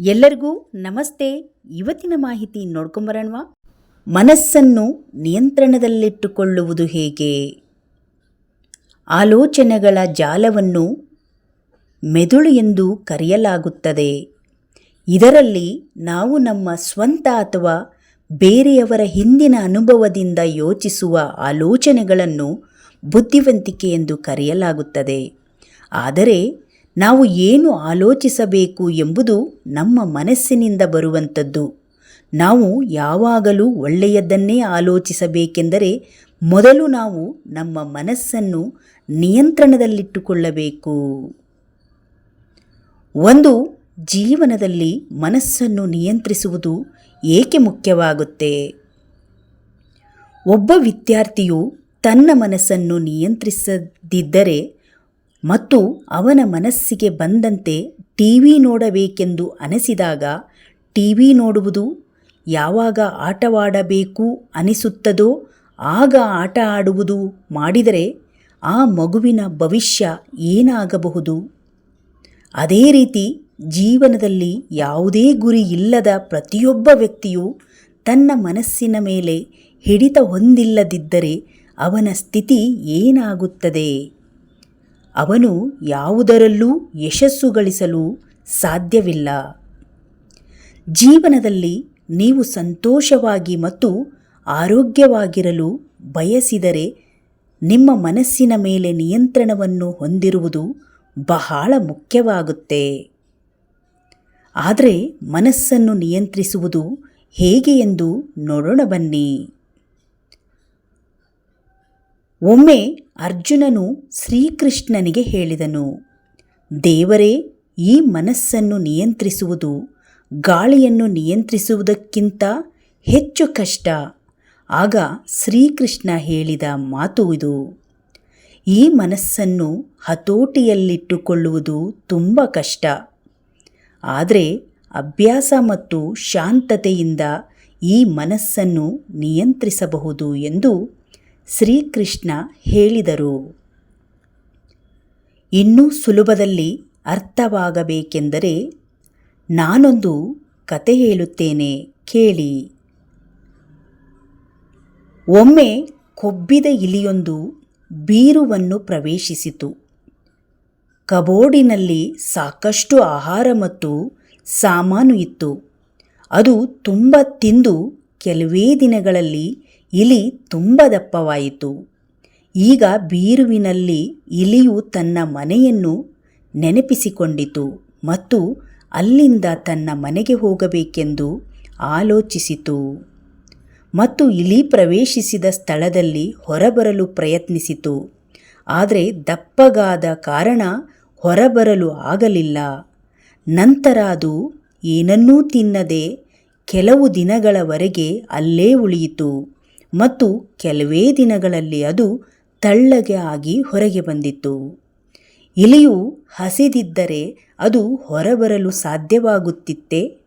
ಎಲ್ಲರಿಗೂ ನಮಸ್ತೆ. ಇವತ್ತಿನ ಮಾಹಿತಿ ನೋಡ್ಕೊಂಬರೋಣವಾ ಮನಸ್ಸನ್ನು ನಿಯಂತ್ರಣದಲ್ಲಿಟ್ಟುಕೊಳ್ಳುವುದು ಹೇಗೆ? ಆಲೋಚನೆಗಳ ಜಾಲವನ್ನು ಮೆದುಳು ಎಂದು ಕರೆಯಲಾಗುತ್ತದೆ. ಇದರಲ್ಲಿ ನಾವು ನಮ್ಮ ಸ್ವಂತ ಅಥವಾ ಬೇರೆಯವರ ಹಿಂದಿನ ಅನುಭವದಿಂದ ಯೋಚಿಸುವ ಆಲೋಚನೆಗಳನ್ನು ಬುದ್ಧಿವಂತಿಕೆ ಎಂದು ಕರೆಯಲಾಗುತ್ತದೆ. ಆದರೆ ನಾವು ಏನು ಆಲೋಚಿಸಬೇಕು ಎಂಬುದು ನಮ್ಮ ಮನಸ್ಸಿನಿಂದ ಬರುವಂಥದ್ದು. ನಾವು ಯಾವಾಗಲೂ ಒಳ್ಳೆಯದನ್ನೇ ಆಲೋಚಿಸಬೇಕೆಂದರೆ ಮೊದಲು ನಾವು ನಮ್ಮ ಮನಸ್ಸನ್ನು ನಿಯಂತ್ರಣದಲ್ಲಿಟ್ಟುಕೊಳ್ಳಬೇಕು. ಒಂದು, ಜೀವನದಲ್ಲಿ ಮನಸ್ಸನ್ನು ನಿಯಂತ್ರಿಸುವುದು ಏಕೆ ಮುಖ್ಯವಾಗುತ್ತೆ? ಒಬ್ಬ ವಿದ್ಯಾರ್ಥಿಯು ತನ್ನ ಮನಸ್ಸನ್ನು ನಿಯಂತ್ರಿಸದಿದ್ದರೆ ಮತ್ತು ಅವನ ಮನಸ್ಸಿಗೆ ಬಂದಂತೆ ಟಿ ವಿ ನೋಡಬೇಕೆಂದು ಅನಿಸಿದಾಗ ಟಿ ವಿ ನೋಡುವುದು ಯಾವಾಗ ಆಟವಾಡಬೇಕು ಅನಿಸುತ್ತದೋ ಆಗ ಆಟ ಆಡುವುದು ಮಾಡಿದರೆ ಆ ಮಗುವಿನ ಭವಿಷ್ಯ ಏನಾಗಬಹುದು? ಅದೇ ರೀತಿ ಜೀವನದಲ್ಲಿ ಯಾವುದೇ ಗುರಿ ಇಲ್ಲದ ಪ್ರತಿಯೊಬ್ಬ ವ್ಯಕ್ತಿಯು ತನ್ನ ಮನಸ್ಸಿನ ಮೇಲೆ ಹಿಡಿತ ಹೊಂದಿಲ್ಲದಿದ್ದರೆ ಅವನ ಸ್ಥಿತಿ ಏನಾಗುತ್ತದೆ? ಅವನು ಯಾವುದರಲ್ಲೂ ಯಶಸ್ಸು ಗಳಿಸಲು ಸಾಧ್ಯವಿಲ್ಲ. ಜೀವನದಲ್ಲಿ ನೀವು ಸಂತೋಷವಾಗಿ ಮತ್ತು ಆರೋಗ್ಯವಾಗಿರಲು ಬಯಸಿದರೆ ನಿಮ್ಮ ಮನಸ್ಸಿನ ಮೇಲೆ ನಿಯಂತ್ರಣವನ್ನು ಹೊಂದಿರುವುದು ಬಹಳ ಮುಖ್ಯವಾಗುತ್ತೆ. ಆದರೆ ಮನಸ್ಸನ್ನು ನಿಯಂತ್ರಿಸುವುದು ಹೇಗೆ ಎಂದು ನೋಡೋಣ ಬನ್ನಿ. ಒಮ್ಮೆ ಅರ್ಜುನನು ಶ್ರೀಕೃಷ್ಣನಿಗೆ ಹೇಳಿದನು, ದೇವರೇ, ಈ ಮನಸ್ಸನ್ನು ನಿಯಂತ್ರಿಸುವುದು, ಗಾಳಿಯನ್ನು ನಿಯಂತ್ರಿಸುವುದಕ್ಕಿಂತ ಹೆಚ್ಚು ಕಷ್ಟ. ಆಗ ಶ್ರೀಕೃಷ್ಣ ಹೇಳಿದ ಮಾತು ಇದು. ಈ ಮನಸ್ಸನ್ನು ಹತೋಟಿಯಲ್ಲಿಟ್ಟುಕೊಳ್ಳುವುದು ತುಂಬ ಕಷ್ಟ. ಆದರೆ ಅಭ್ಯಾಸ ಮತ್ತು ಶಾಂತತೆಯಿಂದ ಈ ಮನಸ್ಸನ್ನು ನಿಯಂತ್ರಿಸಬಹುದು ಎಂದು ಶ್ರೀಕೃಷ್ಣ ಹೇಳಿದರು. ಇನ್ನೂ ಸುಲಭದಲ್ಲಿ ಅರ್ಥವಾಗಬೇಕೆಂದರೆ ನಾನೊಂದು ಕತೆ ಹೇಳುತ್ತೇನೆ, ಕೇಳಿ. ಒಮ್ಮೆ ಕೊಬ್ಬಿದ ಇಲಿಯೊಂದು ಬೀರುವನ್ನು ಪ್ರವೇಶಿಸಿತು. ಕಬೋರ್ಡಿನಲ್ಲಿ ಸಾಕಷ್ಟು ಆಹಾರ ಮತ್ತು ಸಾಮಾನು ಇತ್ತು. ಅದು ತುಂಬ ತಿಂದು ಕೆಲವೇ ದಿನಗಳಲ್ಲಿ ಇಲಿ ತುಂಬ ದಪ್ಪವಾಯಿತು. ಈಗ ಬೀರುವಿನಲ್ಲಿ ಇಲಿಯು ತನ್ನ ಮನೆಯನ್ನು ನೆನಪಿಸಿಕೊಂಡಿತು ಮತ್ತು ಅಲ್ಲಿಂದ ತನ್ನ ಮನೆಗೆ ಹೋಗಬೇಕೆಂದು ಆಲೋಚಿಸಿತು. ಮತ್ತು ಇಲಿ ಪ್ರವೇಶಿಸಿದ ಸ್ಥಳದಲ್ಲಿ ಹೊರಬರಲು ಪ್ರಯತ್ನಿಸಿತು. ಆದರೆ ದಪ್ಪಗಾದ ಕಾರಣ ಹೊರಬರಲು ಆಗಲಿಲ್ಲ. ನಂತರ ಅದು ಏನನ್ನೂ ತಿನ್ನದೆ ಕೆಲವು ದಿನಗಳವರೆಗೆ ಅಲ್ಲೇ ಉಳಿಯಿತು. ಮತ್ತು ಕೆಲವೇ ದಿನಗಳಲ್ಲಿ ಅದು ತಳ್ಳಗೆ ಆಗಿ ಹೊರಗೆ ಬಂದಿತ್ತು. ಇಲಿಯು ಹಸಿದಿದ್ದರೆ ಅದು ಹೊರಬರಲು ಸಾಧ್ಯವಾಗುತ್ತಿತ್ತೆ.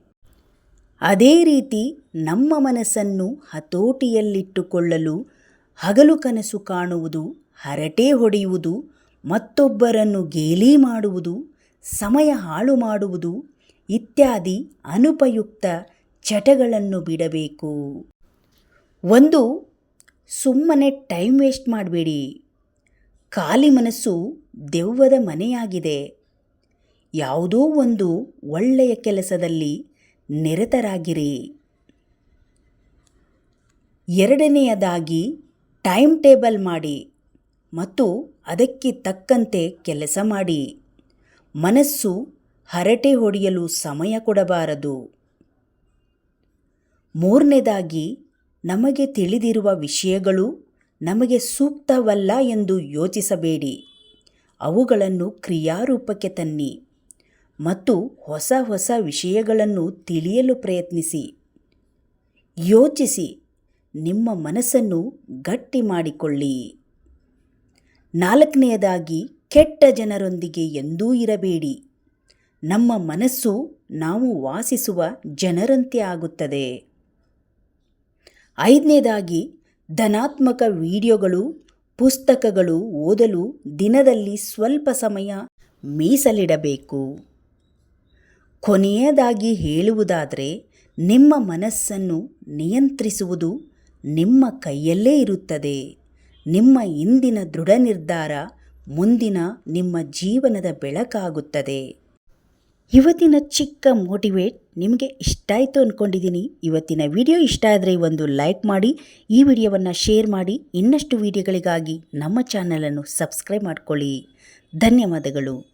ಅದೇ ರೀತಿ ನಮ್ಮ ಮನಸ್ಸನ್ನು ಹತೋಟಿಯಲ್ಲಿಟ್ಟುಕೊಳ್ಳಲು ಹಗಲು ಕನಸು ಕಾಣುವುದು, ಹರಟೆ ಹೊಡೆಯುವುದು, ಮತ್ತೊಬ್ಬರನ್ನು ಗೇಲಿ ಮಾಡುವುದು, ಸಮಯ ಹಾಳು ಮಾಡುವುದು ಇತ್ಯಾದಿ ಅನುಪಯುಕ್ತ ಚಟಗಳನ್ನು ಬಿಡಬೇಕು. ಒಂದು, ಸುಮ್ಮನೆ ಟೈಮ್ ವೇಸ್ಟ್ ಮಾಡಬೇಡಿ. ಖಾಲಿ ಮನಸ್ಸು ದೆವ್ವದ ಮನೆಯಾಗಿದೆ. ಯಾವುದೋ ಒಂದು ಒಳ್ಳೆಯ ಕೆಲಸದಲ್ಲಿ ನಿರತರಾಗಿರಿ. ಎರಡನೆಯದಾಗಿ, ಟೈಮ್ ಟೇಬಲ್ ಮಾಡಿ ಮತ್ತು ಅದಕ್ಕೆ ತಕ್ಕಂತೆ ಕೆಲಸ ಮಾಡಿ. ಮನಸ್ಸು ಹರಟೆ ಹೊಡೆಯಲು ಸಮಯ ಕೊಡಬಾರದು. ಮೂರನೇದಾಗಿ ನಮಗೆ ತಿಳಿದಿರುವ ವಿಷಯಗಳು ನಮಗೆ ಸೂಕ್ತವಲ್ಲ ಎಂದು ಯೋಚಿಸಬೇಡಿ. ಅವುಗಳನ್ನು ಕ್ರಿಯಾರೂಪಕ್ಕೆ ತನ್ನಿ ಮತ್ತು ಹೊಸ ಹೊಸ ವಿಷಯಗಳನ್ನು ತಿಳಿಯಲು ಪ್ರಯತ್ನಿಸಿ. ಯೋಚಿಸಿ, ನಿಮ್ಮ ಮನಸ್ಸನ್ನು ಗಟ್ಟಿ ಮಾಡಿಕೊಳ್ಳಿ. ನಾಲ್ಕನೆಯದಾಗಿ, ಕೆಟ್ಟ ಜನರೊಂದಿಗೆ ಎಂದೂ ಇರಬೇಡಿ. ನಮ್ಮ ಮನಸ್ಸು ನಾವು ವಾಸಿಸುವ ಜನರಂತೆ ಆಗುತ್ತದೆ. ಐದನೇದಾಗಿ, ಧನಾತ್ಮಕ ವಿಡಿಯೋಗಳು, ಪುಸ್ತಕಗಳು ಓದಲು ದಿನದಲ್ಲಿ ಸ್ವಲ್ಪ ಸಮಯ ಮೀಸಲಿಡಬೇಕು. ಕೊನೆಯದಾಗಿ ಹೇಳುವುದಾದರೆ, ನಿಮ್ಮ ಮನಸ್ಸನ್ನು ನಿಯಂತ್ರಿಸುವುದು ನಿಮ್ಮ ಕೈಯಲ್ಲೇ ಇರುತ್ತದೆ. ನಿಮ್ಮ ಇಂದಿನ ದೃಢ ನಿರ್ಧಾರ ಮುಂದಿನ ನಿಮ್ಮ ಜೀವನದ ಬೆಳಕಾಗುತ್ತದೆ. ಇವತ್ತಿನ ಚಿಕ್ಕ ಮೋಟಿವೇಟ್ ನಿಮಗೆ ಇಷ್ಟ ಆಯಿತು ಅಂದ್ಕೊಂಡಿದ್ದೀನಿ ಇವತ್ತಿನ ವಿಡಿಯೋ ಇಷ್ಟ ಆದರೆ ಒಂದು ಲೈಕ್ ಮಾಡಿ, ಈ ವಿಡಿಯೋವನ್ನು ಶೇರ್ ಮಾಡಿ, ಇನ್ನಷ್ಟು ವಿಡಿಯೋಗಳಿಗಾಗಿ ನಮ್ಮ ಚಾನಲನ್ನು ಸಬ್ಸ್ಕ್ರೈಬ್ ಮಾಡಿಕೊಳ್ಳಿ. ಧನ್ಯವಾದಗಳು.